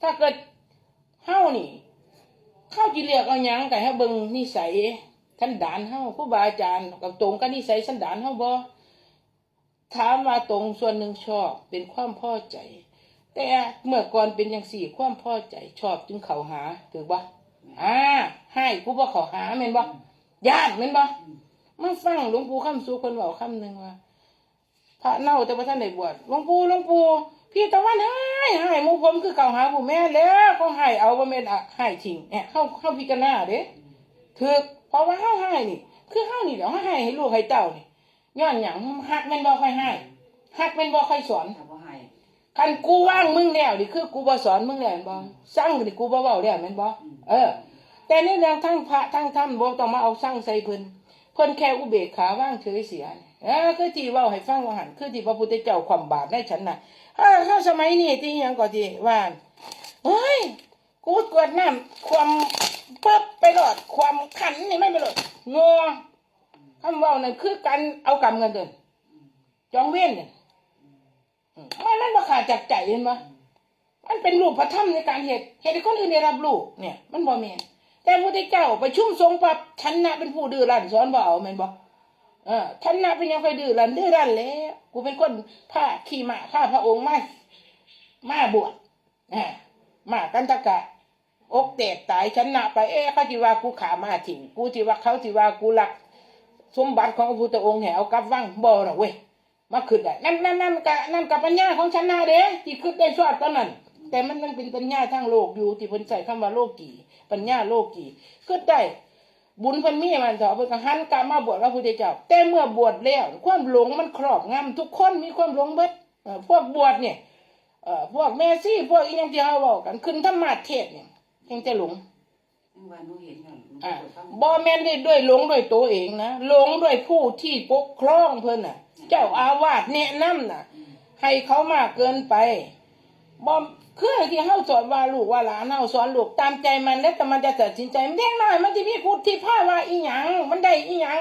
ถ้าเกิดเฮานี่เฮาจิเรียกเอาหยังก็ให้เบิ่งนิสัยสันดานเฮาครูบาอาจารย์กับตรงกับนิสัยสันดานเฮาบ่ถามว่าตรงส่วนหนึ่งชอบเป็นความพอใจ แต่เมื่อก่อนเป็นอย่างสี่ความพอใจชอบจึงเข้าหาถือบ่อ่าให้กูบ่เข้าหาแม่นบ่ย่านแม่นบ่มาฟังหลวงปู่คำสุเพิ่นเว้าคำหนึงว่าพระเน่าแต่ว่าท่านได้บวชหลวงปู่หลวงปู่ พี่ตะวันให้ให้หมู่ผมคือเก่าหาผู้แม่แล้วเขาให้เอาว่าแม่นอะให้ทิ้งเนี่ยเข้าเข้าพิจารณาเด้ถึกเพราะว่าเฮาให้นี่ คือเฮานี่เดี๋ยวเฮาให้ให้ลูกให้เต้านี่ย้อนหยังฮักแม่นบ่ค่อยให้ฮักแม่นบ่ค่อยสอนคันกูว่างมึงแล้วนี่คือกูบ่สอนมึงแล้วแมนบ่สั่งนี่กูบ่เว้าแล้วแม่นบ่เออ แต่ในเรื่องทั้งพระทั้งธรรมบ่ต้องมาเอาสั่งใส่เพิ่น เพิ่นแค่อุเบกขาว่างเฉยเสียเออคือที่ว้าให้ฟังว่าหันคือที่พระพุทธเจ้าความบาปในฉันน่ะเออเข้าสมัยนี้ที่ยังก็ที่ว่าเฮ้ยกูกวดน้ำความปึ๊บไปรอดความขันนี่ไม่ไปรอดงัวคำว้านั่นคือการเอากรรมเงินเดินจองเว้นเนี่ยมันมันบ่ขาดจากใจเห็นบ่มันเป็นรูปธรรมในการเหตุเหตุคนอื่นได้รับรู้เนี่ย มันบ่แม่น แต่พระพุทธเจ้าไปชุ่มสงปรับฉันนะเป็นผู้ดื้อรั้นสอนบ่เอาแม่นบ่เออฉันนะเป็นยังไงดื้อรั้นดื้อรั้นแล้วกูเป็นคนพาขี่ม้าพาพระองค์มามาบวชอ่ามากันตะกะอกแตกตายฉันนะไปเอ๊ะเขาสิว่ากูขามาถิ่งกูสิว่าเขาสิว่ากูหลัก สมบัติของพระพุทธองค์แหวกับวังบ่หรอกเว้ยมาขึ้นได้นั่นนั่นนั่นกะนั่นกับปัญญาของฉันนาเด้ที่ขึ้นได้ชอบตอนนั้น แต่มันมันเป็นปัญญาทางโลกอยู่ที่เพิ่นใส่คำว่าโลกีปัญญาโลกีขึ้นได้บุญเพิ่นมีมันเถอะเพิ่นก็หันกลับมาบวชพระพุทธเจ้า แต่เมื่อบวชแล้ว ความหลงมันครอบงำทุกคนมีความหลงเบิดเอ่อพวกบวชเนี่ยเอ่อพวกแม่ซี่พวกอีหยังที่เฮาเว้ากันขึ้นธรรมาเทศน์เนี่ยยังจะหลงยังว่าหนูเห็นอยู่หนูอ่าเปิดฟังบ่แม่นได้ด้วยหลงด้วยตัวเองนะหลงด้วยผู้ที่ปกครองเพิ่นน่ะ เจ้าอาวาสแนะนำน่ะ ให้เขามากเกินไป บ่คือที่เฮาสอนว่าลูกว่าหลานเฮาสอนลูกตามใจมันแล้วแต่มันจะตัดสินใจมันเด็กน้อยมันสิมีพุทธิภาวะอีหยังมันได้อีหยัง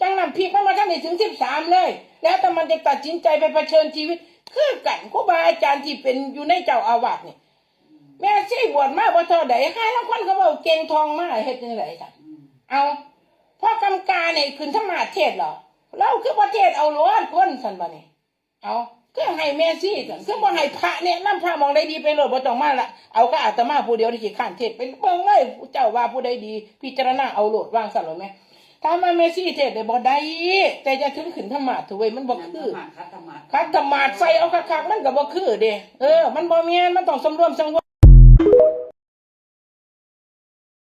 จังนั้นพีกมันมาทันได้ถึง13เลย แล้วแต่มันจะตัดสินใจไปเผชิญชีวิต คือกันครูบาอาจารย์ที่เป็นอยู่ในเจ้าอาวาสนี่แม่ซี่บวชมาบ่เท่าใดหาลางคนเขาเว้าเก่งทองมาเฮ็ดจังไดจ้ะเอาพ่อกำกาเนี่ยขึ้นธรรมาเทศเหรอเราคือประเทศเอาล้วนคนสันบานี่ เอาคือให้แม่ซี่สันคือบ่ให้พระเนี่ยนำพระมองได้ดีไปโลดบ่ต้องมาละเอาก็อาตมาผู้เดียวที่ขี้ข้านเทศเป็นเบิ่งเลยเจ้าว่าผู้ใดดี พิจารณาเอาโลดวางสั่นหรือแม่ถ้ามาแม่ซี่เทศได้บ่ได้แต่จะถึงขึ้นธรรมาถเวยมันบ่คือคัดธรรมะคัดธรรมาใส่เอาคักๆมันก็บ่คือเด้เออ มันบ่แม่นมันต้องสำรวมสังวร